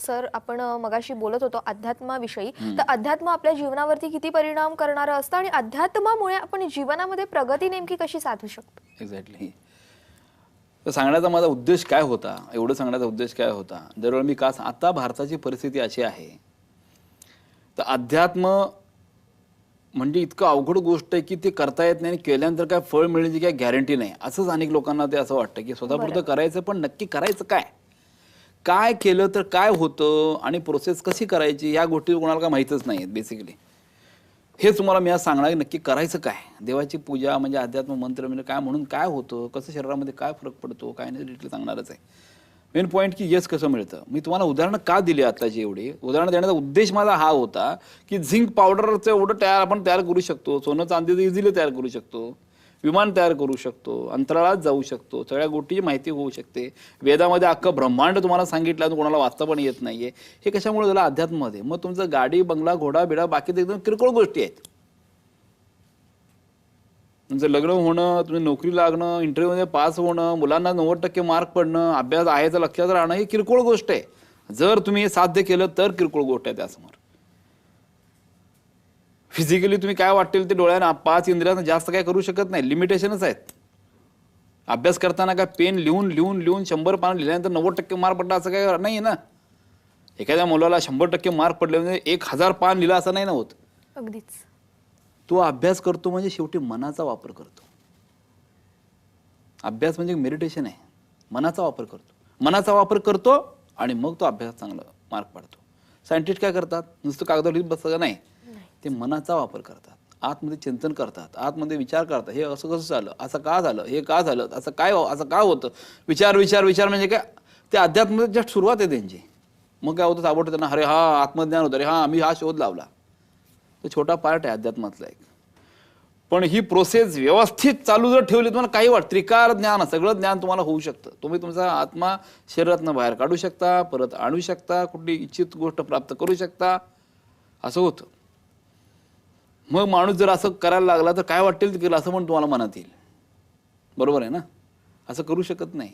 Sir आपण मगाशी बोलत होतो अध्यात्माविषयी. तर अध्यात्म आपल्या जीवनावरती किती परिणाम करणारं असतं आणि अध्यात्मामुळे आपण जीवनामध्ये प्रगती नेमकी कशी साधू शकतो? एक्झॅक्टली तर सांगण्याचा माझा उद्देश काय होता? एवढं सांगण्याचा उद्देश काय होता? दरवेळी मी का आता भारताची परिस्थिती अशी आहे. तर अध्यात्म म्हणजे इतकं अवघड गोष्ट आहे की ते करता येत नाही आणि केल्यानंतर काय फळ मिळण्याची काय गॅरंटी नाही. असंच अनेक लोकांना ते असं वाटतं की स्वतःपुरतं करायचं पण नक्की करायचं काय? काय केलं तर काय होतं आणि प्रोसेस कशी करायची या गोष्टी कोणाला काय माहीतच नाही आहेत बेसिकली हे तुम्हाला मी आज सांगणार नक्की करायचं काय? देवाची पूजा म्हणजे अध्यात्म मंत्र म्हणजे काय म्हणून काय होतं कसं शरीरामध्ये काय फरक पडतो काय नाही डिटेल सांगणारच आहे. मेन पॉईंट की यश कसं मिळतं? मी तुम्हाला उदाहरणं का दिली आत्ताची एवढी? उदाहरणं देण्याचा उद्देश माझा हा होता की झिंक पावडरचं एवढं तयार आपण तयार करू शकतो सोनं चांदीचं इझिली तयार करू शकतो. विमान तयार करू शकतो अंतराळात जाऊ शकतो सगळ्या गोष्टीची माहिती होऊ शकते. वेदामध्ये अख्खं ब्रह्मांड तुम्हाला सांगितलं आणि कोणाला वाचता पण येत नाहीये. हे कशामुळे झालं? अध्यात्ममध्ये. मग तुमचं गाडी बंगला घोडा बिडा बाकी एकदम किरकोळ गोष्टी आहेत. तुमचं लग्न होणं तुम्ही नोकरी लागणं इंटरव्ह्यूमध्ये पास होणं मुलांना नव्वद टक्के मार्क पडणं अभ्यास आहे तर लक्षात राहणं ही किरकोळ गोष्ट आहे. जर तुम्ही हे साध्य केलं तर किरकोळ गोष्ट आहे त्यासमोर. फिजिकली तुम्ही काय वाटेल ते डोळ्यानं पाच इंद्रियांना जास्त काय करू शकत नाही. लिमिटेशनच आहेत. अभ्यास करताना काय पेन लिहून लिहून लिहून शंभर पान लिहिल्यानंतर नव्वद टक्के मार्क पडला असं काय नाही ना. एखाद्या मुलाला शंभर टक्के मार्क पडले म्हणजे एक हजार पान लिहिला असं नाही ना होत. अगदीच. तो अभ्यास करतो म्हणजे शेवटी मनाचा वापर करतो. अभ्यास म्हणजे मेडिटेशन आहे. मनाचा वापर करतो. मनाचा वापर करतो आणि मग तो अभ्यास चांगला मार्क पाडतो. सायंटिस्ट काय करतात? नुसतं कागदावर लिहित बसतं नाही? ते मनाचा वापर करतात. आतमध्ये चिंतन करतात. आतमध्ये विचार करतात. हे असं कसं झालं? असं का झालं? हे का झालं? असं काय हो- असं का होतं? विचार विचार विचार म्हणजे काय? ते अध्यात्म जस्ट सुरुवात आहे त्यांची. मग काय होतं? ताबडतोब त्यांना अरे हा आत्मज्ञान होतं. अरे हा आम्ही हा शोध लावला. तो छोटा पार्ट आहे अध्यात्मातला एक. पण ही प्रोसेस व्यवस्थित चालू जर ठेवली तुम्हाला काही वाट त्रिकार ज्ञान सगळं ज्ञान तुम्हाला होऊ शकतं. तुम्ही तुमचा आत्मा शरीरातनं बाहेर काढू शकता परत आणू शकता कुठली इच्छित गोष्ट प्राप्त करू शकता. असं होतं. मग माणूस जर असं करायला लागला तर काय वाटेल ते केलं असं पण तुम्हाला मनात येईल. बरोबर आहे ना? असं करू शकत नाही.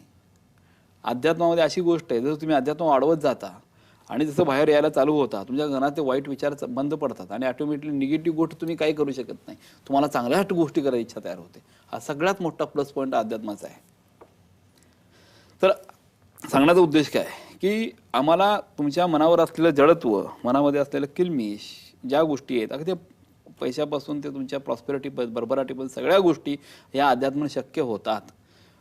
अध्यात्मामध्ये अशी गोष्ट आहे जसं तुम्ही अध्यात्म वाढवत जाता आणि जसं बाहेर यायला चालू होता तुमच्या घरात ते वाईट विचार बंद पडतात आणि ऑटोमॅटिकली निगेटिव्ह गोष्ट तुम्ही काही करू शकत नाही. तुम्हाला चांगल्या गोष्टी करायची इच्छा तयार होते. हा सगळ्यात मोठा प्लस पॉईंट अध्यात्माचा आहे. तर सांगण्याचा उद्देश काय? की आम्हाला तुमच्या मनावर असलेलं जडत्व मनामध्ये असलेलं किलमिश ज्या गोष्टी आहेत अगदी पैशापासून ते तुमच्या प्रॉस्पेरिटी बरबराटीपर्यंत सगळ्या गोष्टी या अध्यात्म शक्य होतात.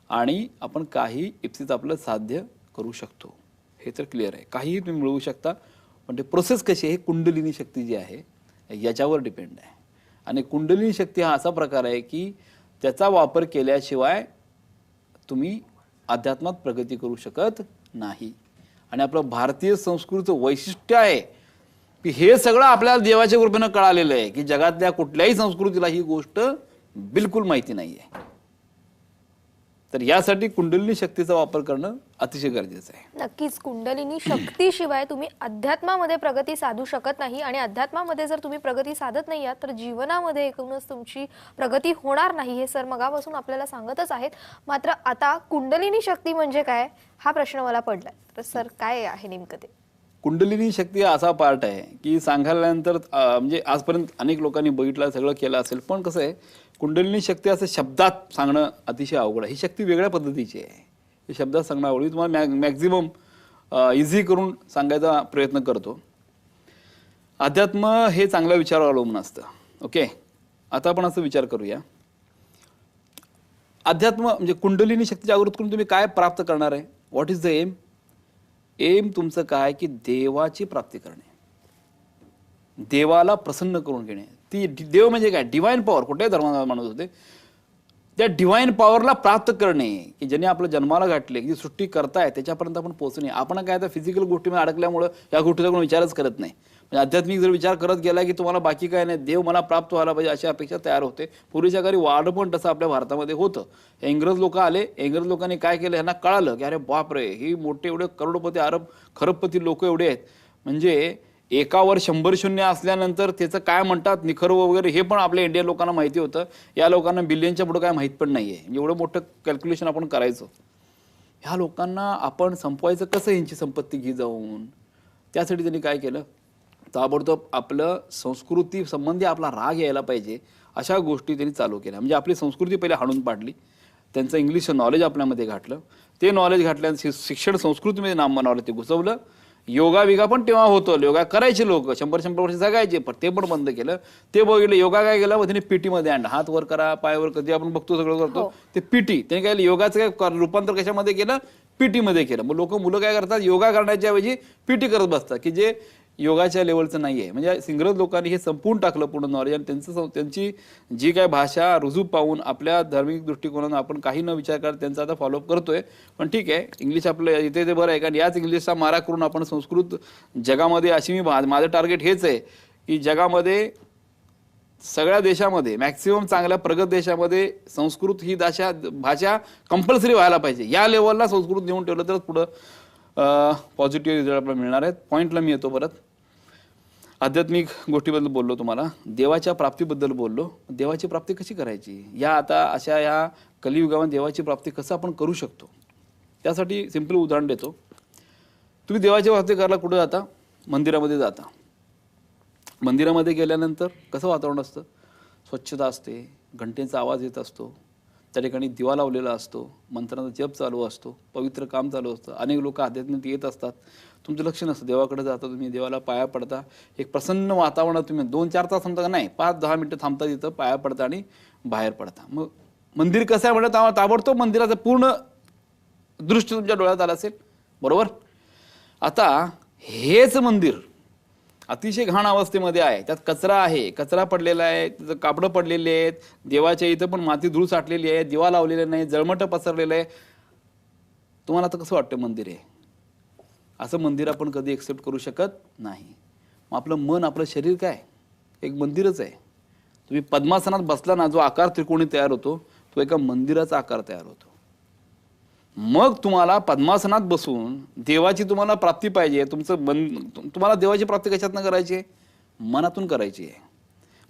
आणि आपण काही इप्सित आपलं साध्य करू शकतो. हे तर क्लिअर आहे. काहीही तुम्ही मिळवू शकता पण ते प्रोसेस कशी आहे कुंडलिनी शक्ती जी आहे याच्यावर डिपेंड आहे. आणि कुंडलिनी शक्ती हा असा प्रकार आहे की त्याचा वापर केल्याशिवाय तुम्ही अध्यात्मात प्रगती करू शकत नाही. आणि आपलं भारतीय संस्कृतीचं वैशिष्ट्य आहे की हे सगळं आपल्याला देवाच्या कृपेनं कळालेलं आहे की जगातल्या कुठल्याही संस्कृतीला ही गोष्ट बिलकुल माहिती नाही आहे तर यासाठी कुंडलिनी शक्तीचा वापर करणं अतिशय गरजेचं आहे. नक्कीच कुंडलिनी शक्तीशिवाय तुम्ही अध्यात्मामध्ये प्रगती साधू शकत नाही आणि अध्यात्मामध्ये जर तुम्ही प्रगती साधत नाही आहात तर जीवनामध्ये एकूणच तुमची प्रगती होणार नाही हे सर मगापासून आपल्याला सांगतच आहेत. मात्र आता कुंडलिनी शक्ती म्हणजे काय हा प्रश्न मला पडला तर सर काय आहे नेमकं ते? कुंडलिनी शक्ती असा पार्ट आहे की सांगायल्यानंतर म्हणजे आजपर्यंत अनेक लोकांनी बघितलं सगळं केलं असेल. पण कसं आहे कुंडलिनी शक्ती असं शब्दात सांगणं अतिशय अवघड आहे. ही शक्ती वेगळ्या पद्धतीची आहे. ही शब्दात सांगणं अवघड मी तुम्हाला मॅ मॅक्झिमम इझी करून सांगायचा प्रयत्न करतो. अध्यात्म हे चांगल्या विचारावर अवलंबून असतं. ओके? आता आपण असं विचार करूया. अध्यात्म म्हणजे कुंडलिनी शक्ती जागृत करून तुम्ही काय प्राप्त करणार आहे? What is the M M तुमचं काय की देवाची प्राप्ती करणे. देवाला प्रसन्न करून घेणे. ती देव म्हणजे काय? डिवाईन पॉवर कुठल्याही धर्माला माणूस होते त्या डिवाईन पॉवरला प्राप्त करणे. की ज्याने आपलं जन्माला गाठले जी सृष्टी करताय त्याच्यापर्यंत आपण पोहोचणे. आपण काय आता फिजिकल गोष्टीमध्ये अडकल्यामुळं या गोष्टीचा कोण विचारच करत नाही. म्हणजे आध्यात्मिक जर विचार करत गेला की तुम्हाला बाकी काय नाही देव मला प्राप्त व्हायला पाहिजे अशी अपेक्षा तयार होते. पूर्वीच्या काळी वाढ पण तसं आपल्या भारतामध्ये होतं. इंग्रज लोक आले इंग्रज लोकांनी काय केलं यांना कळालं की अरे बापरे ही मोठे एवढे करोडपती अरब खरबपती लोक एवढे आहेत. म्हणजे एकावर शंभर शून्य असल्यानंतर त्याचं काय म्हणतात निखर्व वगैरे हे पण आपल्या इंडियन लोकांना माहिती होतं. या लोकांना बिलियनच्या पुढे काय माहीत पण नाही आहे एवढं मोठं कॅल्क्युलेशन आपण करायचो. ह्या लोकांना आपण संपवायचं कसं यांची संपत्ती घे जाऊन? त्यासाठी त्यांनी काय केलं? ताबडतोब आपलं संस्कृती संबंधी आपला राग यायला पाहिजे अशा गोष्टी त्यांनी चालू केल्या. म्हणजे आपली संस्कृती पहिले हाणून पाडली. त्यांचं इंग्लिशचं नॉलेज आपल्यामध्ये घातलं. ते नॉलेज घातल्यानं शि- शिक्षण संस्कृतीमध्ये नाम बनवलं ते घुसवलं. योगा बिगा पण तेव्हा होतं. योगा करायचे लोक. शंभर शंभर वर्ष जगायचे पण ते पण बंद केलं. ते बघितलं योगा काय केलं? मग त्यांनी पीटीमध्ये आणलं. हात वर करा पाय वर कधी आपण बघतो सगळं करतो ते पीटी त्याने काय योगाचं काय कर- रूपांतर कशामध्ये केलं? पीटीमध्ये केलं. मग लोक मुलं काय करतात? योगा करण्याच्या ऐवजी पीटी करत बसतात. की जे योगाच्या लेवलचं नाही आहे म्हणजे इंग्रज लोकांनी हे संपवून टाकलं पूर्ण नॉलेज आणि त्यांचं सं- त्यांची जी काय भाषा रुजू पाहून आपल्या धार्मिक दृष्टिकोनातून आपण काही न विचार करत त्यांचा आता फॉलोअप करतोय. पण ठीक आहे इंग्लिश आपलं इथे ते बरं आहे. कारण याच इंग्लिशचा मारा करून आपण संस्कृत जगामध्ये अशी मी मा- माझं टार्गेट हेच आहे की जगामध्ये सगळ्या देशामध्ये मॅक्सिमम चांगल्या प्रगत देशामध्ये संस्कृत ही भाषा भाषा कंपल्सरी व्हायला पाहिजे. या लेवलला संस्कृत नेऊन ठेवलं तरच पुढं पॉझिटिव्ह रिझल्ट आपल्याला मिळणार आहेत. पॉईंटला मी येतो परत. आध्यात्मिक गोष्टीबद्दल बोललो तुम्हाला. देवाच्या प्राप्तीबद्दल बोललो. देवाची प्राप्ती कशी करायची? या आता अशा या कलियुगामध्ये देवाची प्राप्ती कसं आपण करू शकतो? त्यासाठी सिंपल उदाहरण देतो. तुम्ही देवाची प्राप्ती करायला कुठं जाता? मंदिरामध्ये जाता. मंदिरामध्ये गेल्यानंतर कसं वातावरण असतं? स्वच्छता असते घंटेचा आवाज येत असतो. त्या ठिकाणी दिवा लावलेला असतो मंत्रांचा जप चालू असतो पवित्र काम चालू असतं. अनेक लोक आध्यात्मिक येत असतात. तुमचं लक्ष नसतं देवाकडे जाता तुम्ही देवाला पाया पडता. एक प्रसन्न वातावरणात तुम्ही दोन चार तास थांबता का? नाही पाच दहा मिनटं थांबता तिथं पाया पडता आणि बाहेर पडता. मग मंदिर कसं आहे म्हणजे ता- ताबडतोब मंदिराचं पूर्ण दृष्टी तुमच्या डोळ्यात आलं असेल. बरोबर? आता हेच मंदिर अतिशय घाण अवस्थेमध्ये आहे. त्यात कचरा आहे. कचरा पडलेला आहे. तिथं कापडं पडलेली आहेत. देवाच्या इथं पण माती धूळ साठलेली आहे. दिवा लावलेला नाही. जळमटं पसरलेलं आहे. तुम्हाला आता कसं वाटतं मंदिर आहे असं मंदिर आपण कधी एक्सेप्ट करू शकत नाही. मग आपलं मन आपलं शरीर काय? एक मंदिरच आहे. तुम्ही पद्मासनात बसला ना जो आकार त्रिकोणी तयार होतो तो एका मंदिराचा आकार तयार होतो. मग तुम्हाला पद्मासनात बसून देवाची तुम्हाला प्राप्ती पाहिजे. तुमचं मन तुम्हाला देवाची प्राप्ती कशातनं करायची? आहे मनातून करायची आहे.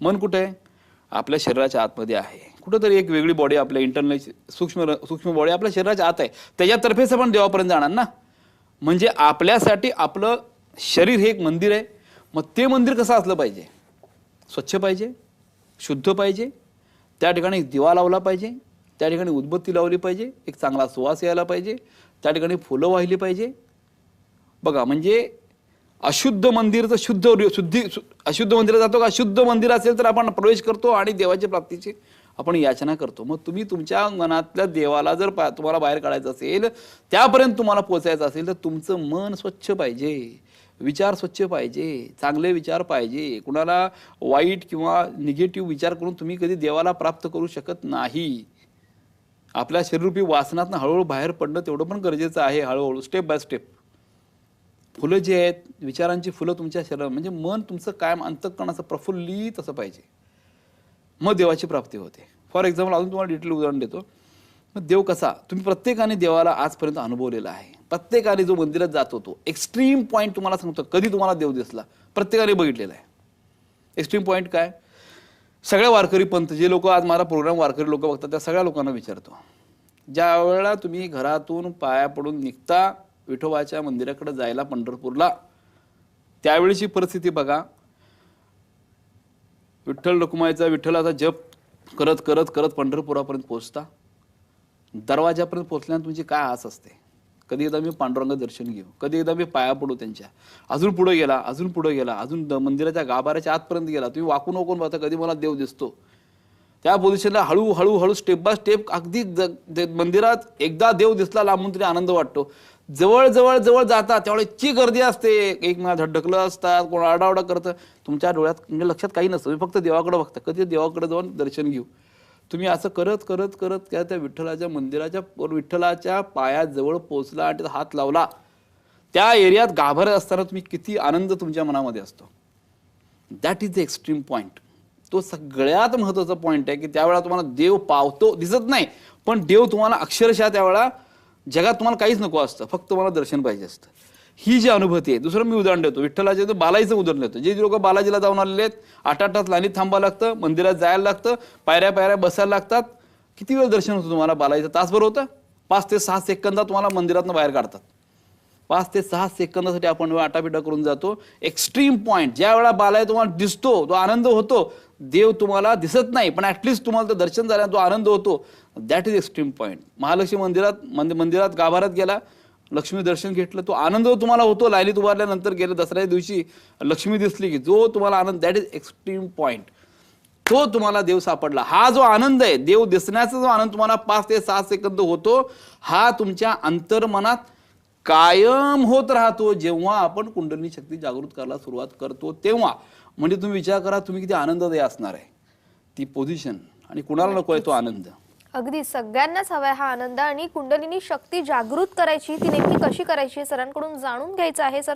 मन कुठे? आहे आपल्या शरीराच्या आतमध्ये आहे. कुठंतरी एक वेगळी बॉडी आपल्या इंटरनल सूक्ष्म सूक्ष्म बॉडी आपल्या शरीराच्या आत आहे. त्याच्यातर्फेच आपण देवापर्यंत जाणार ना? म्हणजे आपल्यासाठी आपलं शरीर हे एक मंदिर आहे. मग ते मंदिर कसं असलं पाहिजे? स्वच्छ पाहिजे? शुद्ध पाहिजे? त्या ठिकाणी दिवा लावला पाहिजे? त्या ठिकाणी उदबत्ती लावली पाहिजे एक चांगला सुवास यायला पाहिजे त्या ठिकाणी फुलं वाहिली पाहिजे. बघा म्हणजे अशुद्ध मंदिरचं शुद्ध शुद्धी अशुद्ध मंदिरात जातो का? अशुद्ध मंदिर असेल तर आपण प्रवेश करतो आणि देवाच्या प्राप्तीची आपण याचना करतो. मग तुम्ही तुमच्या मनातल्या देवाला जर पा- तुम्हाला बाहेर काढायचं असेल त्यापर्यंत तुम्हाला पोचायचं असेल तर तुमचं मन स्वच्छ पाहिजे. विचार स्वच्छ पाहिजे. चांगले विचार पाहिजे. कुणाला वाईट किंवा निगेटिव्ह विचार करून तुम्ही कधी देवाला प्राप्त करू शकत नाही. आपल्या शरीररूपी वासनातनं हळूहळू बाहेर पडणं तेवढं पण गरजेचं आहे हळूहळू स्टेप बाय स्टेप फुलं जी आहेत विचारांची फुलं तुमच्या शरीरात म्हणजे मन तुमचं कायम अंतकरणाचं प्रफुल्लित असं पाहिजे. मग देवाची प्राप्ती होते. फॉर एक्झाम्पल अजून तुम्हाला डिटेल उदाहरण देतो. मग देव कसा? तुम्ही प्रत्येकाने देवाला आजपर्यंत अनुभवलेला आहे. प्रत्येकाने जो मंदिरात जात होतो एक्स्ट्रीम पॉईंट तुम्हाला सांगतो. कधी तुम्हाला देव दिसला? प्रत्येकाने बघितलेला आहे. एक्स्ट्रीम पॉईंट काय? सगळ्या वारकरी पंथ जे लोक आज मला प्रोग्राम वारकरी लोक बघतात त्या सगळ्या लोकांना विचारतो. ज्या वेळेला तुम्ही घरातून पाया पडून निघता विठोबाच्या मंदिराकडे जायला पंढरपूरला त्यावेळीची परिस्थिती बघा. विठ्ठल रखुमाईचा विठ्ठलाचा जप करत करत करत पंढरपुरापर्यंत पोहोचता. दरवाजापर्यंत पोचल्यानंतर तुमची काय आस असते? कधी एकदा मी पांडुरंग दर्शन घेऊ कधी एकदा मी पाया पडू त्यांच्या. अजून पुढे गेला अजून पुढे गेला अजून मंदिराच्या गाभाऱ्याच्या आतपर्यंत गेला. तुम्ही वाकून वाकून पाहता कधी मला देव दिसतो. त्या पोझिशनला हळू हळू स्टेप बाय स्टेप अगदी मंदिरात एकदा देव दिसला लांबून तरी आनंद वाटतो. जवळ जवळ जवळ जातात त्यावेळेस इतकी गर्दी असते. एक मला धडकलं असतात कोण आरडाओरडा करतं. तुमच्या डोळ्यात म्हणजे लक्षात काही नसतं. तुम्ही फक्त देवाकडे बघता. कधी देवाकडे जाऊन दर्शन घेऊ. तुम्ही असं करत करत करत त्या त्या विठ्ठलाच्या मंदिराच्या विठ्ठलाच्या पायाजवळ पोचला आणि हात लावला. त्या एरियात गाभार असताना तुम्ही किती आनंद तुमच्या मनामध्ये असतो. That is the extreme point तो सगळ्यात महत्त्वाचा पॉईंट आहे की त्यावेळा तुम्हाला देव पावतो दिसत नाही. पण देव तुम्हाला अक्षरशः त्यावेळा जगात तुम्हाला काहीच नको असतं. फक्त तुम्हाला दर्शन पाहिजे असतं. ही जी अनुभूती आहे दुसरं मी उदाहरण देतो. विठ्ठलाचे बालाजीचं उदाहरण देतो. जे लोक बालाजीला जाऊन आलेले आहेत आठ आठ तास लाईनीत थांबावं लागतं मंदिरात जायला लागतं पायऱ्या पायऱ्या बसायला लागतात. किती वेळ दर्शन होतं तुम्हाला? बालाजीचं तासभर होतं? पाच ते सहा सेकंदात तुम्हाला मंदिरातून बाहेर काढतात. पाच ते सहा सेकंदासाठी आपण आटापिटा करून जातो. एक्स्ट्रीम पॉईंट ज्या वेळा बालाय तुम्हाला दिसतो तो आनंद होतो. देव तुम्हाला दिसत नाही पण ॲटलिस्ट तुम्हाला तो दर्शन झाला तो आनंद होतो that is extreme point Mahalakshmi मंदिरात मंदिर मंदिरात गाभाऱ्यात गेला लक्ष्मी दर्शन घेतलं तो आनंद तुम्हाला होतो. लायलीत उभारल्यानंतर गेल्या दसऱ्या दिवशी लक्ष्मी दिसली की जो तुम्हाला आनंद दॅट इज एक्स्ट्रीम पॉईंट तो तुम्हाला देव सापडला. हा जो आनंद आहे देव दिसण्याचा जो आनंद तुम्हाला पाच ते सहा सेकंद होतो हा तुमच्या अंतर्मनात कायम होत राहतो. जेव्हा आपण कुंडलिनी शक्ती जागृत करायला सुरुवात करतो तेव्हा म्हणजे तुम्ही विचार करा तुम्ही किती आनंददायी असणार आहे. ती पोझिशन आणि कुणाला नको आहे तो आनंद? अगदी सगळ्यांनाच हवाय हा आनंद आणि कुंडलिनी शक्ती जागृत करायची ती नेमकी कशी करायची सरांकडून जाणून घ्यायचं आहे. सर